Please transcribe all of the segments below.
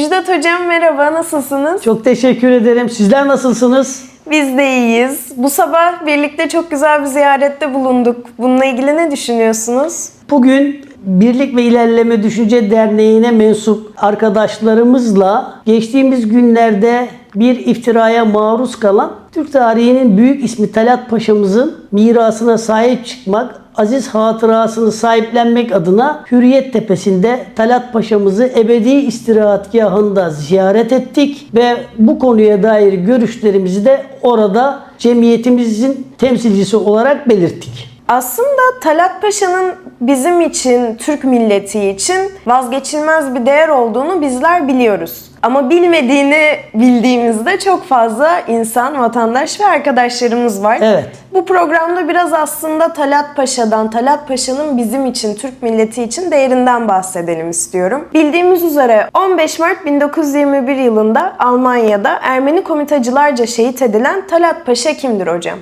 Müjdat Hocam merhaba, nasılsınız? Çok teşekkür ederim. Sizler nasılsınız? Biz de iyiyiz. Bu sabah birlikte çok güzel bir ziyarette bulunduk. Bununla ilgili ne düşünüyorsunuz? Bugün Birlik ve İlerleme Düşünce Derneği'ne mensup arkadaşlarımızla geçtiğimiz günlerde bir iftiraya maruz kalan Türk tarihinin büyük ismi Talat Paşa'mızın mirasına sahip çıkmak, aziz hatırasını sahiplenmek adına Hürriyet Tepesi'nde Talat Paşa'mızı ebedi istirahatgahında ziyaret ettik ve bu konuya dair görüşlerimizi de orada cemiyetimizin temsilcisi olarak belirttik. Aslında Talat Paşa'nın bizim için, Türk milleti için vazgeçilmez bir değer olduğunu bizler biliyoruz. Ama bilmediğini bildiğimizde çok fazla insan, vatandaş ve arkadaşlarımız var. Evet. Bu programda biraz aslında Talat Paşa'dan, Talat Paşa'nın bizim için, Türk milleti için değerinden bahsedelim istiyorum. Bildiğimiz üzere 15 Mart 1921 yılında Almanya'da Ermeni komitacılarca şehit edilen Talat Paşa kimdir hocam?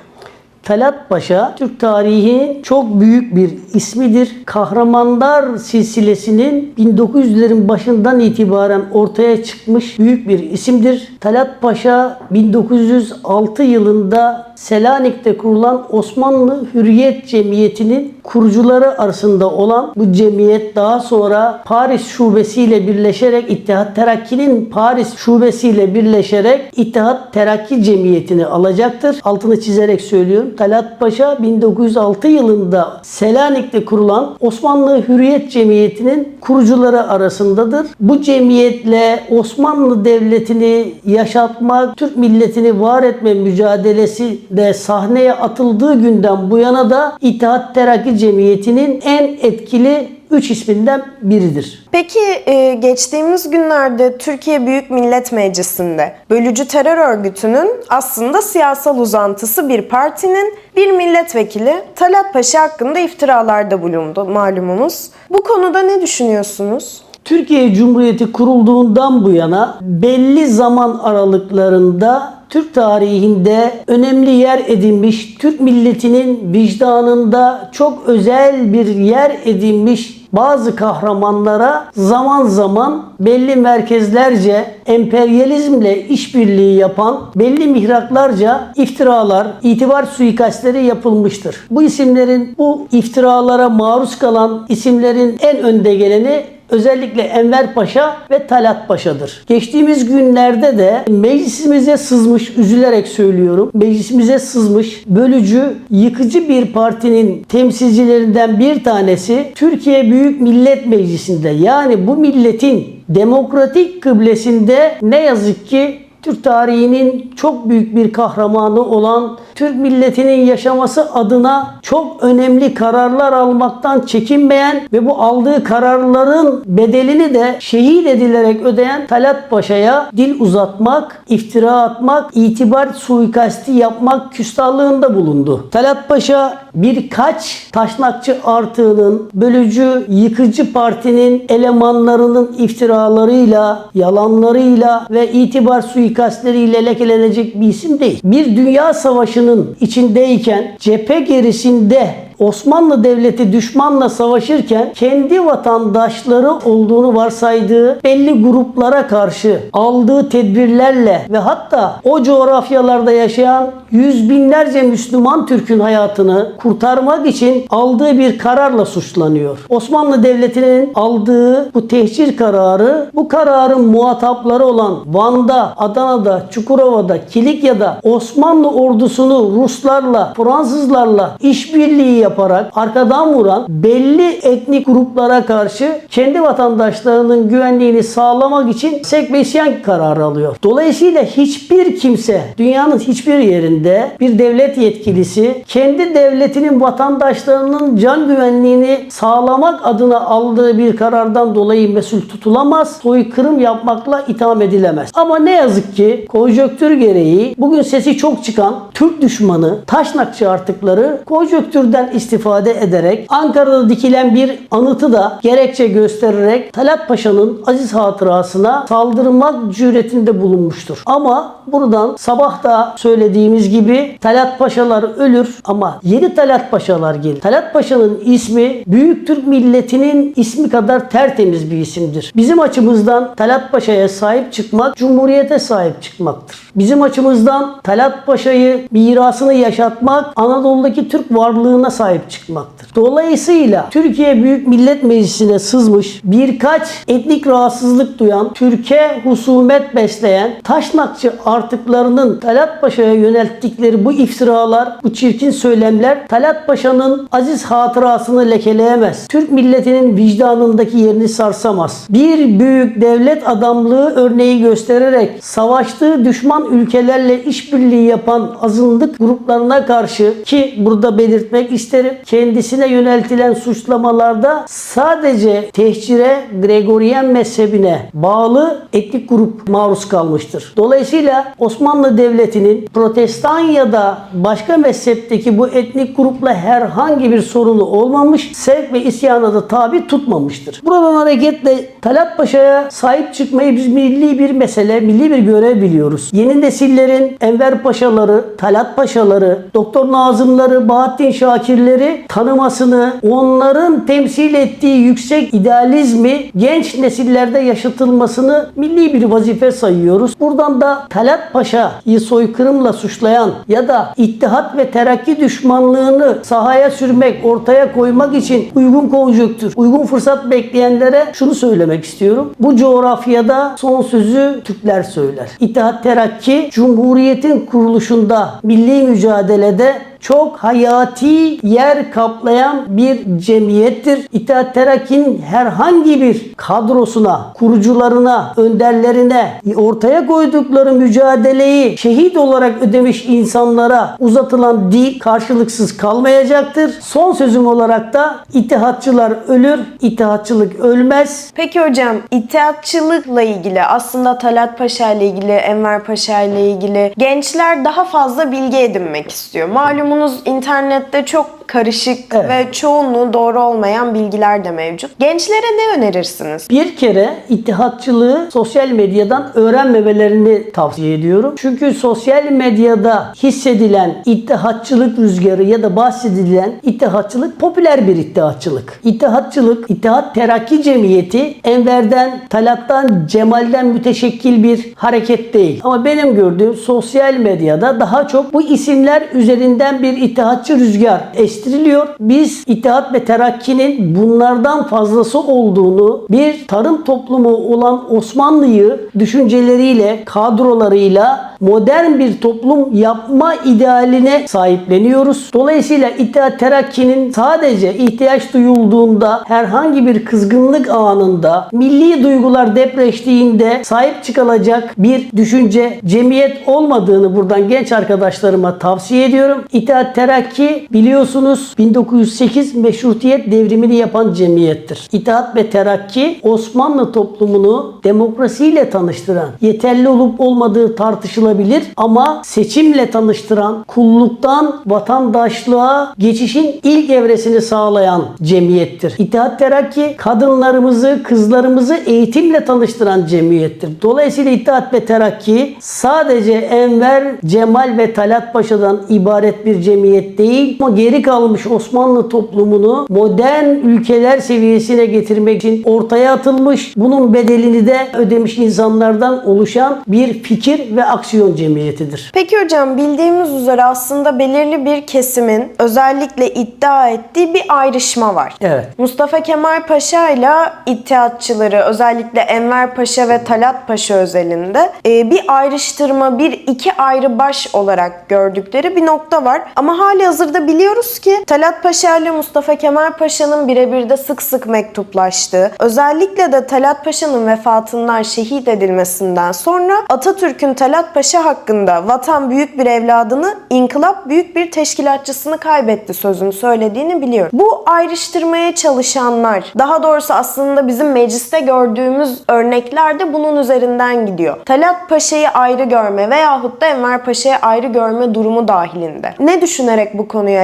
Talat Paşa Türk tarihinin çok büyük bir ismidir. Kahramanlar silsilesinin 1900'lerin başından itibaren ortaya çıkmış büyük bir isimdir. Talat Paşa 1906 yılında Selanik'te kurulan Osmanlı Hürriyet Cemiyeti'nin kurucuları arasında olan bu cemiyet daha sonra Paris şubesiyle birleşerek İttihat Terakki'nin Paris şubesiyle birleşerek İttihat Terakki Cemiyeti'ni alacaktır. Altını çizerek söylüyorum. Talat Paşa 1906 yılında Selanik'te kurulan Osmanlı Hürriyet Cemiyeti'nin kurucuları arasındadır. Bu cemiyetle Osmanlı Devleti'ni yaşatmak, Türk milletini var etme mücadelesi de sahneye atıldığı günden bu yana da İttihat Terakki Cemiyeti'nin en etkili üç isminden biridir. Peki e, geçtiğimiz günlerde Türkiye Büyük Millet Meclisi'nde bölücü terör örgütünün aslında siyasal uzantısı bir partinin bir milletvekili Talat Paşa hakkında iftiralarda bulundu malumunuz. Bu konuda ne düşünüyorsunuz? Türkiye Cumhuriyeti kurulduğundan bu yana belli zaman aralıklarında Türk tarihinde önemli yer edinmiş, Türk milletinin vicdanında çok özel bir yer edinmiş bazı kahramanlara zaman zaman belli merkezlerce emperyalizmle işbirliği yapan belli mihraklarca iftiralar, itibar suikastleri yapılmıştır. Bu isimlerin bu iftiralara maruz kalan isimlerin en önde geleni özellikle Enver Paşa ve Talat Paşa'dır. Geçtiğimiz günlerde de meclisimize sızmış, üzülerek söylüyorum, meclisimize sızmış bölücü, yıkıcı bir partinin temsilcilerinden bir tanesi Türkiye Büyük Millet Meclisi'nde yani bu milletin demokratik kıblesinde ne yazık ki Türk tarihinin çok büyük bir kahramanı olan Türk milletinin yaşaması adına çok önemli kararlar almaktan çekinmeyen ve bu aldığı kararların bedelini de şehit edilerek ödeyen Talat Paşa'ya dil uzatmak, iftira atmak, itibar suikasti yapmak küstahlığında bulundu. Talat Paşa birkaç taşnakçı artığının, bölücü, yıkıcı partinin elemanlarının iftiralarıyla, yalanlarıyla ve itibar suikastleriyle lekelenecek bir isim değil. Bir dünya savaşının içindeyken cephe gerisinde Osmanlı Devleti düşmanla savaşırken kendi vatandaşları olduğunu varsaydığı belli gruplara karşı aldığı tedbirlerle ve hatta o coğrafyalarda yaşayan yüz binlerce Müslüman Türk'ün hayatını kurtarmak için aldığı bir kararla suçlanıyor. Osmanlı Devleti'nin aldığı bu tehcir kararı bu kararın muhatapları olan Van'da, Adana'da, Çukurova'da, Kilikya'da Osmanlı ordusunu Ruslarla, Fransızlarla işbirliği yaparak arkadan vuran belli etnik gruplara karşı kendi vatandaşlarının güvenliğini sağlamak için sek ve isyan kararı alıyor. Dolayısıyla hiçbir kimse dünyanın hiçbir yerinde bir devlet yetkilisi kendi devletinin vatandaşlarının can güvenliğini sağlamak adına aldığı bir karardan dolayı mesul tutulamaz. Soykırım yapmakla itham edilemez. Ama ne yazık yazık ki konjöktür gereği bugün sesi çok çıkan Türk düşmanı Taşnakçı artıkları konjöktürden istifade ederek Ankara'da dikilen bir anıtı da gerekçe göstererek Talat Paşa'nın aziz hatırasına saldırmak cüretinde bulunmuştur. Ama buradan sabah da söylediğimiz gibi Talat Paşalar ölür ama yeni Talat Paşalar gelir. Talat Paşa'nın ismi Büyük Türk milletinin ismi kadar tertemiz bir isimdir. Bizim açımızdan Talat Paşa'ya sahip çıkmak Cumhuriyete sahip çıkmaktır. Bizim açımızdan Talat Paşa'yı mirasını yaşatmak Anadolu'daki Türk varlığına sahip çıkmaktır. Dolayısıyla Türkiye Büyük Millet Meclisi'ne sızmış birkaç etnik rahatsızlık duyan, Türkiye husumet besleyen Taşnakçı artıklarının Talat Paşa'ya yönelttikleri bu iftiralar, bu çirkin söylemler Talat Paşa'nın aziz hatırasını lekeleyemez. Türk milletinin vicdanındaki yerini sarsamaz. Bir büyük devlet adamlığı örneği göstererek savaştığı düşman ülkelerle işbirliği yapan azınlık gruplarına karşı ki burada belirtmek isterim kendisine yöneltilen suçlamalarda sadece tehcire Gregorian mezhebine bağlı etnik grup maruz kalmıştır. Dolayısıyla Osmanlı Devleti'nin protestan ya da başka mezhepteki bu etnik grupla herhangi bir sorunu olmamış, sevk ve isyana da tabi tutmamıştır. Buradan hareketle Talat Paşa'ya sahip çıkmayı biz milli bir mesele, milli bir görev biliyoruz. Yeni nesillerin Enver Paşaları, Talat Paşaları, Doktor Nazımları, Bahattin Şakirleri tanımasını, onların temsil ettiği yüksek idealizmi genç nesillerde yaşatılmasını milli bir vazife sayıyoruz. Buradan da Talat Paşa'yı soykırımla suçlayan ya da İttihat ve Terakki düşmanlığını sahaya sürmek, ortaya koymak için uygun konjonktür, uygun fırsat bekleyenlere şunu söylemek istiyorum. Bu coğrafyada son sözü Türkler söyler. İttihat Terakki Cumhuriyet'in kuruluşunda milli mücadelede çok hayati yer kaplayan bir cemiyettir. İttihat Terakki'nin herhangi bir kadrosuna, kurucularına, önderlerine ortaya koydukları mücadeleyi şehit olarak ödemiş insanlara uzatılan dil karşılıksız kalmayacaktır. Son sözüm olarak da ittihatçılar ölür, ittihatçılık ölmez. Peki hocam ittihatçılıkla ilgili aslında Talat Paşa ile ilgili, Enver Paşa ile ilgili gençler daha fazla bilgi edinmek istiyor. Malumunuz internette çok karışık Evet. ve çoğunluğu doğru olmayan bilgiler de mevcut. Gençlere ne önerirsiniz? Bir kere ittihatçılığı sosyal medyadan öğrenmemelerini tavsiye ediyorum. Çünkü sosyal medyada hissedilen ittihatçılık rüzgarı ya da bahsedilen ittihatçılık popüler bir ittihatçılık. İttihatçılık, İttihat Terakki Cemiyeti Enver'den, Talat'tan, Cemal'den müteşekkil bir hareket değil. Ama benim gördüğüm sosyal medyada daha çok bu isimler üzerinden bir ittihatçı rüzgar estiriliyor. Biz İttihat ve Terakki'nin bunlardan fazlası olduğunu bir tarım toplumu olan Osmanlı'yı düşünceleriyle, kadrolarıyla modern bir toplum yapma idealine sahipleniyoruz. Dolayısıyla İttihat Terakki'nin sadece ihtiyaç duyulduğunda herhangi bir kızgınlık anında milli duygular depreştiğinde sahip çıkılacak bir düşünce cemiyet olmadığını buradan genç arkadaşlarıma tavsiye ediyorum. İttihat Terakki biliyorsunuz 1908 meşrutiyet devrimini yapan cemiyettir. İttihat ve Terakki Osmanlı toplumunu demokrasiyle tanıştıran, yeterli olup olmadığı tartışılabilir ama seçimle tanıştıran, kulluktan vatandaşlığa geçişin ilk evresini sağlayan cemiyettir. İttihat Terakki kadınlarımızı, kızlarımızı eğitimle tanıştıran cemiyettir. Dolayısıyla İttihat ve Terakki sadece Enver, Cemal ve Talat Paşa'dan ibaret bir cemiyet değil ama geri kalmış Osmanlı toplumunu modern ülkeler seviyesine getirmek için ortaya atılmış, bunun bedelini de ödemiş insanlardan oluşan bir fikir ve aksiyon cemiyetidir. Peki hocam bildiğimiz üzere aslında belirli bir kesimin özellikle iddia ettiği bir ayrışma var. Evet. Mustafa Kemal Paşa ile İttihatçıları özellikle Enver Paşa ve Talat Paşa özelinde e, bir ayrıştırma, bir iki ayrı baş olarak gördükleri bir nokta var. Ama hali hazırda biliyoruz ki ki Talat Paşa ile Mustafa Kemal Paşa'nın birebir de sık sık mektuplaştığı, özellikle de Talat Paşa'nın vefatından şehit edilmesinden sonra Atatürk'ün Talat Paşa hakkında vatan büyük bir evladını, inkılap büyük bir teşkilatçısını kaybetti sözünü söylediğini biliyorum. Bu ayrıştırmaya çalışanlar, daha doğrusu aslında bizim mecliste gördüğümüz örnekler de bunun üzerinden gidiyor. Talat Paşa'yı ayrı görme veyahut da Enver Paşa'yı ayrı görme durumu dahilinde. Ne düşünerek bu konuya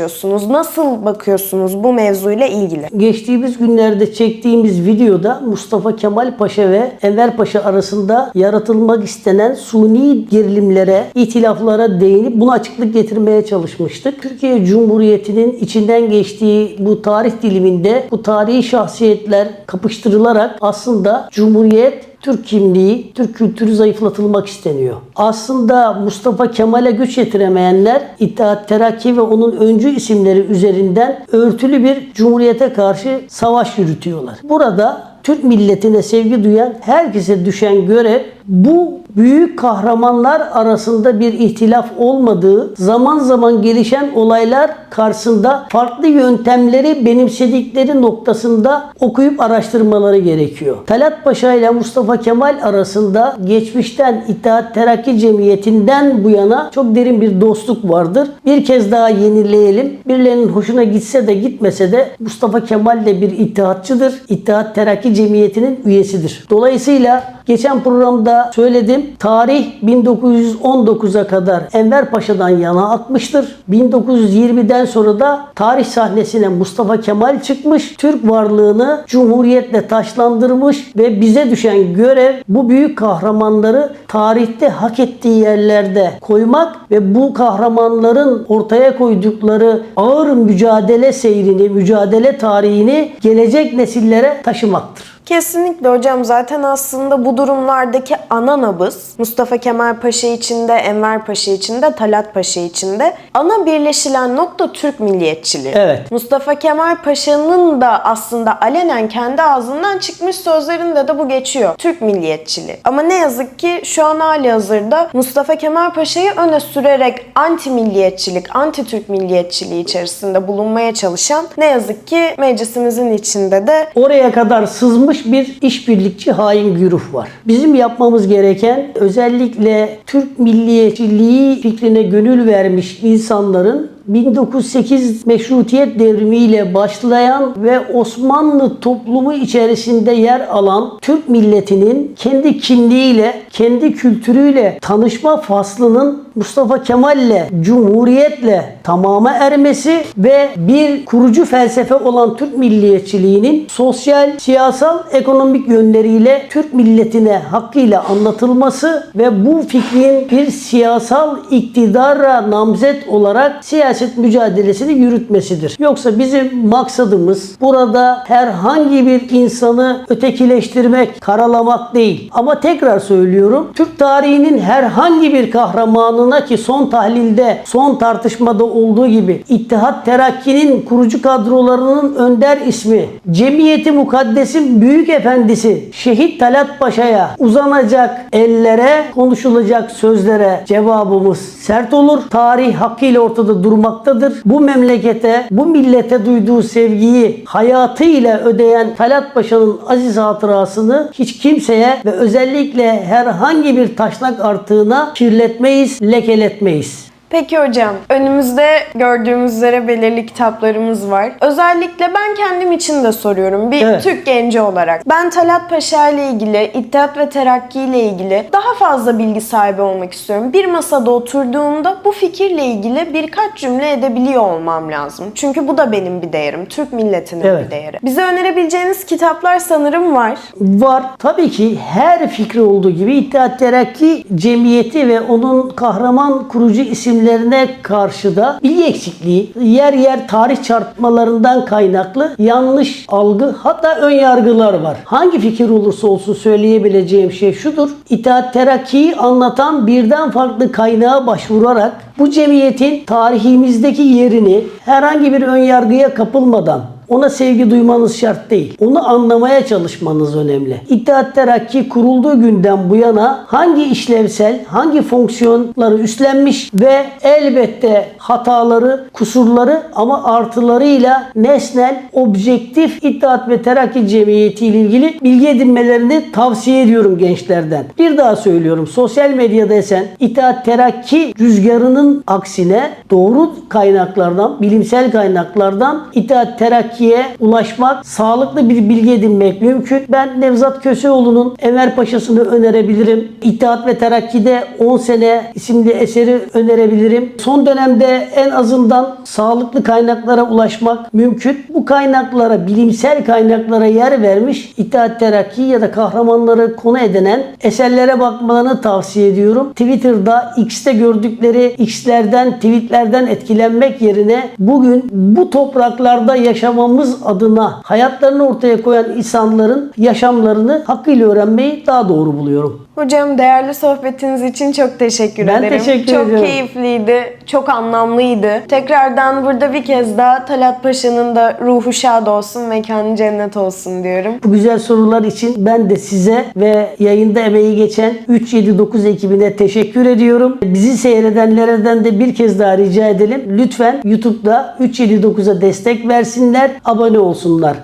yaklaşıyorsunuz? Nasıl bakıyorsunuz bu mevzuyla ilgili? Geçtiğimiz günlerde çektiğimiz videoda Mustafa Kemal Paşa ve Enver Paşa arasında yaratılmak istenen suni gerilimlere, itilaflara değinip buna açıklık getirmeye çalışmıştık. Türkiye Cumhuriyeti'nin içinden geçtiği bu tarih diliminde bu tarihi şahsiyetler kapıştırılarak aslında Cumhuriyet Türk kimliği, Türk kültürü zayıflatılmak isteniyor. Aslında Mustafa Kemal'e güç yetiremeyenler İttihat Terakki ve onun öncü isimleri üzerinden örtülü bir cumhuriyete karşı savaş yürütüyorlar. Burada Türk milletine sevgi duyan herkese düşen görev bu büyük kahramanlar arasında bir ihtilaf olmadığı, zaman zaman gelişen olaylar karşısında farklı yöntemleri benimsedikleri noktasında okuyup araştırmaları gerekiyor. Talat Paşa ile Mustafa Kemal arasında geçmişten İttihat Terakki Cemiyeti'nden bu yana çok derin bir dostluk vardır. Bir kez daha yenileyelim. Birilerinin hoşuna gitse de gitmese de Mustafa Kemal de bir ittihatçıdır. İttihat Terakki Cemiyeti'nin üyesidir. Dolayısıyla geçen programda söyledim. Tarih 1919'a kadar Enver Paşa'dan yana atmıştır. 1920'den sonra da tarih sahnesine Mustafa Kemal çıkmış. Türk varlığını cumhuriyetle taşlandırmış ve bize düşen görev bu büyük kahramanları tarihte hak ettiği yerlerde koymak ve bu kahramanların ortaya koydukları ağır mücadele seyrini, mücadele tarihini gelecek nesillere taşımaktır. Kesinlikle hocam zaten aslında bu durumlardaki ana nabız Mustafa Kemal Paşa için de Enver Paşa için de Talat Paşa için de ana birleşilen nokta Türk milliyetçiliği. Evet. Mustafa Kemal Paşa'nın da aslında alenen kendi ağzından çıkmış sözlerinde de bu geçiyor. Türk milliyetçiliği. Ama ne yazık ki şu an hali hazırda Mustafa Kemal Paşa'yı öne sürerek anti milliyetçilik, anti Türk milliyetçiliği içerisinde bulunmaya çalışan ne yazık ki meclisimizin içinde de Oraya kadar sızmış bir işbirlikçi hain güruh var. Bizim yapmamız gereken özellikle Türk milliyetçiliği fikrine gönül vermiş insanların 1908 meşrutiyet devrimiyle başlayan ve Osmanlı toplumu içerisinde yer alan Türk milletinin kendi kimliğiyle, kendi kültürüyle tanışma faslının Mustafa Kemal'le, Cumhuriyet'le tamama ermesi ve bir kurucu felsefe olan Türk milliyetçiliğinin sosyal, siyasal, ekonomik yönleriyle Türk milletine hakkıyla anlatılması ve bu fikrin bir siyasal iktidara namzet olarak siyaset mücadelesini yürütmesidir. Yoksa bizim maksadımız burada herhangi bir insanı ötekileştirmek, karalamak değil. Ama tekrar söylüyorum, Türk tarihinin herhangi bir kahramanına ki son tahlilde, son tartışmada olduğu gibi İttihat Terakki'nin kurucu kadrolarının önder ismi, Cemiyeti Mukaddes'in büyük efendisi Şehit Talat Paşa'ya uzanacak ellere, konuşulacak sözlere cevabımız sert olur. Tarih hakkıyla ortada durmaktadır. Bu memlekete, bu millete duyduğu sevgiyi hayatıyla ödeyen Talat Paşa'nın aziz hatırasını hiç kimseye ve özellikle herhangi bir taşnak artığına kirletmeyiz, lekeletmeyiz. Peki hocam, önümüzde gördüğümüz üzere belirli kitaplarımız var. Özellikle ben kendim için de soruyorum bir Evet. Türk genci olarak. Ben Talat Paşa ile ilgili, İttihat ve Terakki ile ilgili daha fazla bilgi sahibi olmak istiyorum. Bir masada oturduğumda bu fikirle ilgili birkaç cümle edebiliyor olmam lazım. Çünkü bu da benim bir değerim. Türk milletinin Evet. bir değeri. Bize önerebileceğiniz kitaplar sanırım var. Var. Tabii ki her fikri olduğu gibi İttihat Terakki Cemiyeti ve onun kahraman kurucu isimlerine karşı da bilgi eksikliği, yer yer tarih çarpmalarından kaynaklı yanlış algı hatta ön yargılar var. Hangi fikir olursa olsun söyleyebileceğim şey şudur. İttihat Terakki'yi anlatan birden farklı kaynağa başvurarak bu cemiyetin tarihimizdeki yerini herhangi bir ön yargıya kapılmadan Ona sevgi duymanız şart değil. Onu anlamaya çalışmanız önemli. İttihat Terakki kurulduğu günden bu yana hangi işlevsel, hangi fonksiyonları üstlenmiş ve elbette hataları, kusurları ama artılarıyla nesnel, objektif İttihat ve Terakki Cemiyeti ile ilgili bilgi edinmelerini tavsiye ediyorum gençlerden. Bir daha söylüyorum. Sosyal medyada esen İttihat Terakki rüzgarının aksine doğru kaynaklardan, bilimsel kaynaklardan İttihat Terakki'ye ulaşmak, sağlıklı bir bilgi edinmek mümkün. Ben Nevzat Köseoğlu'nun Enver Paşa'sını önerebilirim. İttihat ve Terakki'de 10 sene isimli eseri önerebilirim. Son dönemde en azından sağlıklı kaynaklara ulaşmak mümkün. Bu kaynaklara, bilimsel kaynaklara yer vermiş İttihat Terakki ya da kahramanları konu edinen eserlere bakmalarını tavsiye ediyorum. Twitter'da, X'te gördükleri X'lerden, tweetlerden etkilenmek yerine bugün bu topraklarda yaşamamız adına hayatlarını ortaya koyan insanların yaşamlarını hakkıyla öğrenmeyi daha doğru buluyorum. Hocam değerli sohbetiniz için çok teşekkür Ben ederim. teşekkür çok ediyorum. keyifliydi, çok anlamlıydı. Tekrardan burada bir kez daha Talat Paşa'nın da ruhu şad olsun, mekanı cennet olsun diyorum. Bu güzel sorular için ben de size ve yayında emeği geçen 379 ekibine teşekkür ediyorum. Bizi seyredenlerden de bir kez daha rica edelim. Lütfen YouTube'da 379'a destek versinler, abone olsunlar.